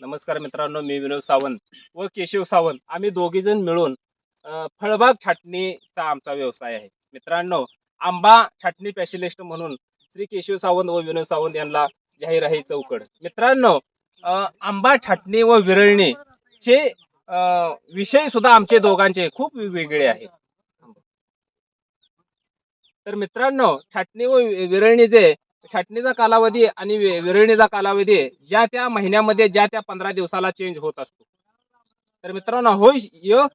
नमस्कार मित्रांनो मी विनोद सावंत व केशव सावंत. आम्ही दोघीजण मिळून फळबाग छाटणीचा आमचा व्यवसाय आहे. मित्रांनो आंबा छाटणी स्पेशलिस्ट म्हणून श्री केशव सावंत व विनोद सावंत यांना जाहीर आहे चौकड. मित्रांनो आंबा छाटणी व विरळणी चे विषय सुद्धा आमचे दोघांचे खूप वेगवेगळे आहेत. तर मित्रांनो छाटणी व विरळणी जे छाटणीचा कालावधी आणि विरळणीचा कालावधी ज्या त्या महिन्यामध्ये ज्या त्या पंधरा दिवसाला चेंज होत असतो. तर मित्रांनो हो यो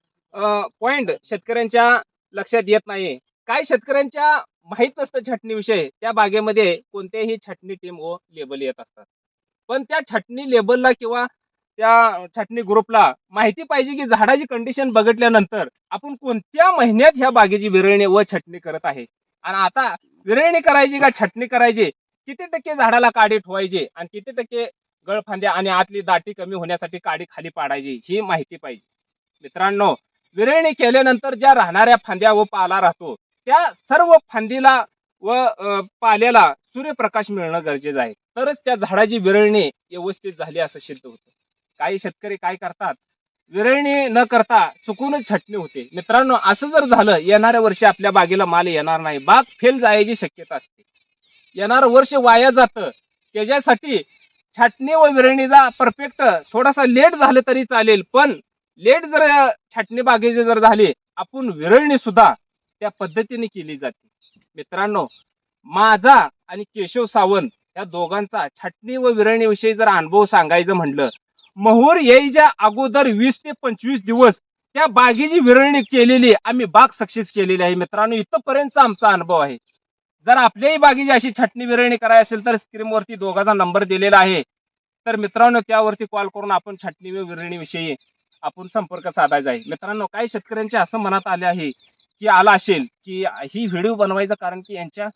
पॉइंट शेतकऱ्यांच्या लक्षात येत नाही. काय शेतकऱ्यांच्या माहीत नसतं छाटणीविषयी त्या बागेमध्ये कोणत्याही छाटणी टीम व लेबल येत असतात. पण त्या छाटणी लेबलला किंवा त्या छाटणी ग्रुपला माहिती पाहिजे की झाडाची कंडिशन बघितल्यानंतर आपण कोणत्या महिन्यात ह्या बागेची विरळणी व छाटणी करत आहे? आणि आता विरळणी करायची का छटणी करायची? किती टक्के झाडाला काडी ठेवायची आणि किती टक्के गळफांद्या आणि आतली दाटी कमी होण्यासाठी काडी खाली पाडायची ही माहिती पाहिजे. मित्रांनो विरळणी केल्यानंतर ज्या राहणाऱ्या फांद्या व पाला राहतो त्या सर्व फांदीला व पाल्याला सूर्यप्रकाश मिळणं गरजेचं आहे. तरच त्या झाडाची विरळणी व्यवस्थित झाली असं सिद्ध होतं. काही शेतकरी काय करतात विरळणी न करता चुकूनच छटणी होते. मित्रांनो असं जर झालं येणाऱ्या वर्षी आपल्या बागेला माल येणार नाही. बाग फेल जायची शक्यता असते. येणार वर्ष वाया जातं. त्याच्यासाठी छाटणी व विरळणीचा परफेक्ट थोडासा लेट झालं तरी चालेल. पण लेट जर छाटणी बागेची जर झाली आपण विरळणी सुद्धा त्या पद्धतीने केली जाते. मित्रांनो माझा आणि केशव सावंत या दोघांचा छाटणी व विरळणीविषयी जर अनुभव सांगायचं म्हणलं मोहर यायच्या अगोदर वीस ते पंचवीस दिवस त्या बागेची विरळणी केलेली आम्ही बाग सक्सेस केलेली आहे. मित्रांनो इथंपर्यंतचा आमचा अनुभव आहे. जर आपल्याही बागेची अशी छटणी विरळणी करायची असेल तर स्क्रीनवरती दोघांचा नंबर दिलेला आहे. तर मित्रांनो त्यावरती कॉल करून आपण छटणी व विरळणीविषयी आपण संपर्क साधायचा आहे. मित्रांनो काही शेतकऱ्यांच्या असं मनात आले आहे की आला असेल की ही व्हिडिओ बनवायचं कारण की यांच्या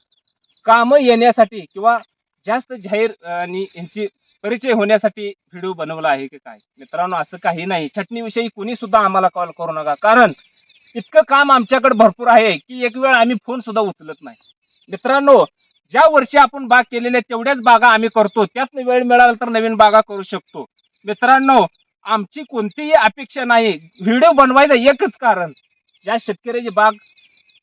कामं येण्यासाठी किंवा जास्त जाहीर आणि यांची परिचय होण्यासाठी व्हिडिओ बनवला आहे की काय? मित्रांनो असं काही नाही. छटणीविषयी कुणी सुद्धा आम्हाला कॉल करू नका. कारण इतकं काम आमच्याकडे भरपूर आहे की एक वेळ आम्ही फोन सुद्धा उचलत नाही. मित्रांनो ज्या वर्षी आपण बाग केलेल्या तेवढ्याच बागा आम्ही करतो. त्यात वेळ मिळाला तर नवीन बागा करू शकतो. मित्रांनो आमची कोणतीही अपेक्षा नाही. व्हिडिओ बनवायचं एकच कारण ज्या शेतकऱ्याची बाग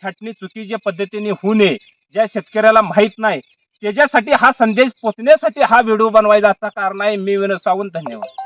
छाटणी चुकीच्या पद्धतीने होऊ नये ज्या शेतकऱ्याला माहीत नाही त्याच्यासाठी हा संदेश पोचण्यासाठी हा व्हिडिओ बनवायचा कारण आहे. मी विनोद सावंत धन्यवाद.